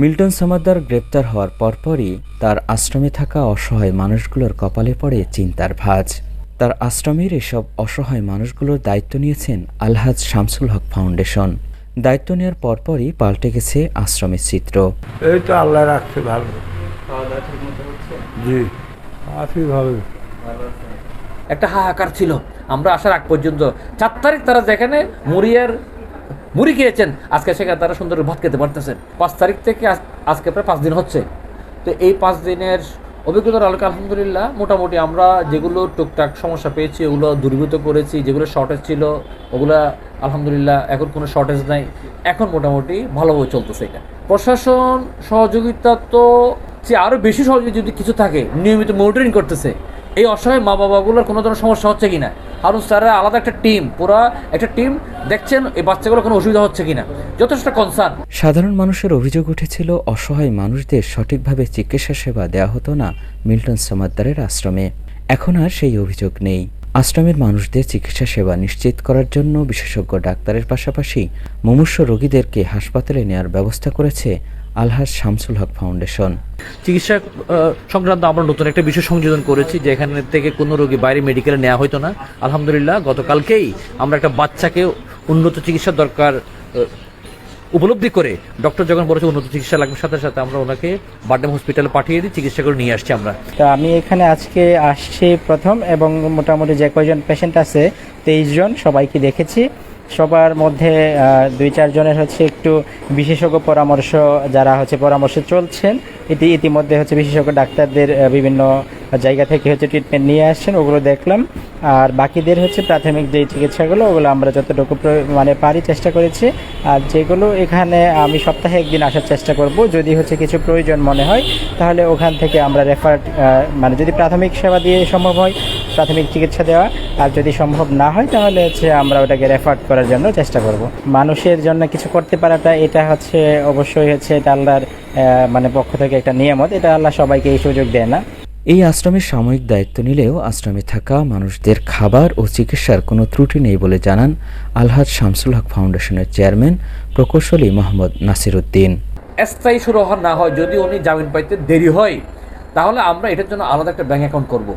Milton Samaddar গ্রেপ্তার হওয়ার পরপরই তার আশ্রমে থাকা অসহায় মানুষগুলোর কপালে পড়ে চিন্তার ভাঁজ। তার আশ্রমের এসব অসহায় মানুষগুলোর দায়িত্ব নিয়েছেন আলহাজ শামসুল হক ফাউন্ডেশন। দায়িত্ব নেওয়ার পরপরই পাল্টে গেছে আশ্রমের চিত্র। এই তো আল্লাহ রাখছে ভালো। জি। আছি ভালো। একটা হাহাকার ছিল। আমরা আসার আগ পর্যন্ত। চার তারিখ তারা যেখানে মুড়িয়ার মুড়ি খেয়েছেন। আজকে সেখানে তারা সুন্দর ভাত খেতে পারতেছেন পাঁচ তারিখ থেকে আজ- আজকে প্রায় পাঁচ দিন হচ্ছে। তো এই পাঁচ দিনের অভিজ্ঞতার আলোকে আলহামদুলিল্লাহ মোটামুটি আমরা যেগুলো টুকটাক সমস্যা পেয়েছি, ওগুলো দূরীভূত করেছি, যেগুলো শর্টেজ ছিল, ওগুলো আলহামদুলিল্লাহ এখন কোনো শর্টেজ নাই। এখন মোটামুটি ভালোভাবে চলতেছে এটা। প্রশাসন সহযোগিতা তো যে আরও বেশি সহযোগী যদি কিছু থাকে, নিয়মিত মনিটরিং করতেছে। এই অসহায় মা বাবাগুলোর কোনো ধরনের সমস্যা হচ্ছে কিনা? হারুন স্যাররা আলাদা একটা টিম, পুরো একটা টিম দেখছেন এই বাচ্চাগুলো কোনো অসুবিধা হচ্ছে কিনা। যথেষ্ট কনসার্ন সাধারণ মানুষের অভিযোগ উঠেছিল, অসহায় মানুষদের সঠিকভাবে চিকিৎসা সেবা দেওয়া হতো না মিল্টন সমাদ্দারের আশ্রমে। এখন আর সেই অভিযোগ নেই। আশ্রমের মানুষদের চিকিৎসা সেবা নিশ্চিত করার জন্য বিশেষজ্ঞ ডাক্তারের পাশাপাশি মুমূর্ষ রোগীদেরকে হাসপাতালে নেওয়ার ব্যবস্থা করেছে আলহাজ শামসুল হক ফাউন্ডেশন। চিকিৎসা সংক্রান্ত আমরা নতুন একটা বিষয় সংযোজন করেছি যে এখান থেকে কোনো রোগী বাইরে মেডিকেলে নেওয়া হতো না। আলহামদুলিল্লাহ, গতকালকেই আমরা একটা বাচ্চাকে উন্নত চিকিৎসার দরকার উপলব্ধি করে ডক্টর যখন বলেছে উন্নত চিকিৎসা লাগবে। সাথে সাথে আমরা ওনাকে বার্ডেম হসপিটালে পাঠিয়ে দিই, চিকিৎসা করে নিয়ে আসছি আমরা। তো আমি এখানে আজকে আসছি প্রথম এবং মোটামুটি যে কয়জন পেশেন্ট আছে, তেইশ জন সবাইকে দেখেছি। সবার মধ্যে দুই চারজনের হচ্ছে একটু বিশেষজ্ঞ পরামর্শ, যারা হচ্ছে পরামর্শ চলছেন। এটি ইতিমধ্যে হচ্ছে বিশেষজ্ঞ ডাক্তারদের বিভিন্ন জায়গা থেকে হচ্ছে ট্রিটমেন্ট নিয়ে আসছেন, ওগুলো দেখলাম। আর বাকিদের হচ্ছে প্রাথমিক যে চিকিৎসাগুলো, ওগুলো আমরা যতটুকু মানে পারি চেষ্টা করেছি। আর যেগুলো এখানে আমি সপ্তাহে একদিন আসার চেষ্টা করব, যদি হচ্ছে কিছু প্রয়োজন মনে হয়, তাহলে ওখান থেকে আমরা রেফার মানে যদি প্রাথমিক সেবা দিয়ে সম্ভব হয়, প্রাথমিক চিকিৎসা দেওয়া। আর যদি সম্ভব না হয়, তাহলে হচ্ছে আমরা ওটাকে রেফার করার জন্য চেষ্টা করব। মানুষের জন্য কিছু করতে পারাটা, এটা হচ্ছে অবশ্যই হচ্ছে এটা আল্লাহর মানে পক্ষ থেকে একটা নিয়ামত। এটা আল্লাহ সবাইকে এই সুযোগ দেয় না। এই আশ্রমের সাময়িক দায়িত্ব নিলেও আশ্রমে থাকা মানুষদের খাবার ও চিকিৎসার কোনো ত্রুটি নেই বলে জানান আলহাজ শামসুল হক ফাউন্ডেশনের চেয়ারম্যান প্রকৌশলী মোহাম্মদ নাসির উদ্দিন স্থায়ী শুরু না হয় যদি উনি জামিন পাইতে দেরি হয়, তাহলে আমরা এটার জন্য আলাদা একটা ব্যাঙ্ক অ্যাকাউন্ট করব।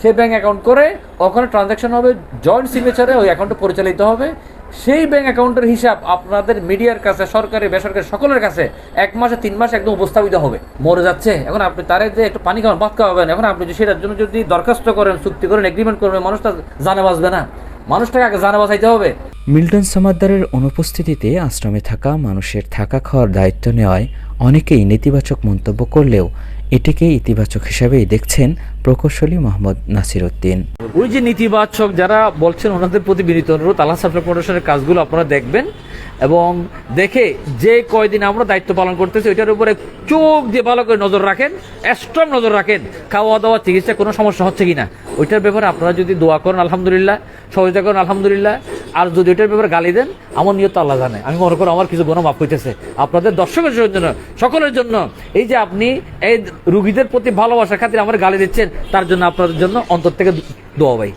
সেই ব্যাঙ্ক অ্যাকাউন্ট করে ওখানে ট্রানজ্যাকশন হবে জয়েন্ট সিগনেচারে ওই অ্যাকাউন্টে পরিচালিত হবে। সেই ব্যাঙ্ক অ্যাকাউন্টের হিসাব আপনাদের মিডিয়ার কাছে, সরকারি, বেসরকারি সকলের কাছে এক মাসে, তিন মাসে একদম উপস্থাপিত হবে। মরে যাচ্ছে। এখন আপনি তারে যে একটু পানি খাওয়ান, ভাত খাওয়াবেন, এখন আপনি সেটার জন্য যদি দরখাস্ত করেন, চুক্তি করেন এগ্রিমেন্ট করবেন মানুষটা জানে বাঁচবে না। মানুষটাকে আগে জানে বাঁচাইতে হবে। মিল্টন সমাদ্দারের অনুপস্থিতিতে আশ্রমে থাকা মানুষের থাকা খাওয়ার দায়িত্ব নেওয়ায় অনেকেই নেতিবাচক মন্তব্য করলেও এটিকে ইতিবাচক হিসাবেই দেখছেন প্রকৌশলী মোহাম্মদ নাসির উদ্দিন। ওই যে নেতিবাচক যারা বলছেন ওনাদের প্রতি বিনীত অনুরোধ, আল্লাহ সাফলা ফাউন্ডেশনের কাজগুলো আপনারা দেখবেন এবং দেখে যে কয়দিন আমরা দায়িত্ব পালন করতেছি, ওইটার উপরে চোখ দিয়ে ভালো করে নজর রাখেন স্ট্রং নজর রাখেন খাওয়া দাওয়া চিকিৎসা, কোনো সমস্যা হচ্ছে কিনা, ওইটার ব্যাপারে আপনারা যদি দোয়া করেন, আলহামদুলিল্লাহ, সহযোগিতা করেন, আলহামদুলিল্লাহ আর যদি এটার ব্যাপারে গালি দেন, আমার নিয়ত আল্লাহ জানে। আমি মনে করি আমার কিছু গুণ মাফ হইতেছে। আপনাদের দর্শকের জন্য, সকলের জন্য, এই যে আপনি এই রুগীদের প্রতি ভালোবাসার খাতির আমার গালি দিচ্ছেন, তার জন্য আপনাদের জন্য অন্তর থেকে দোয়া ভাই।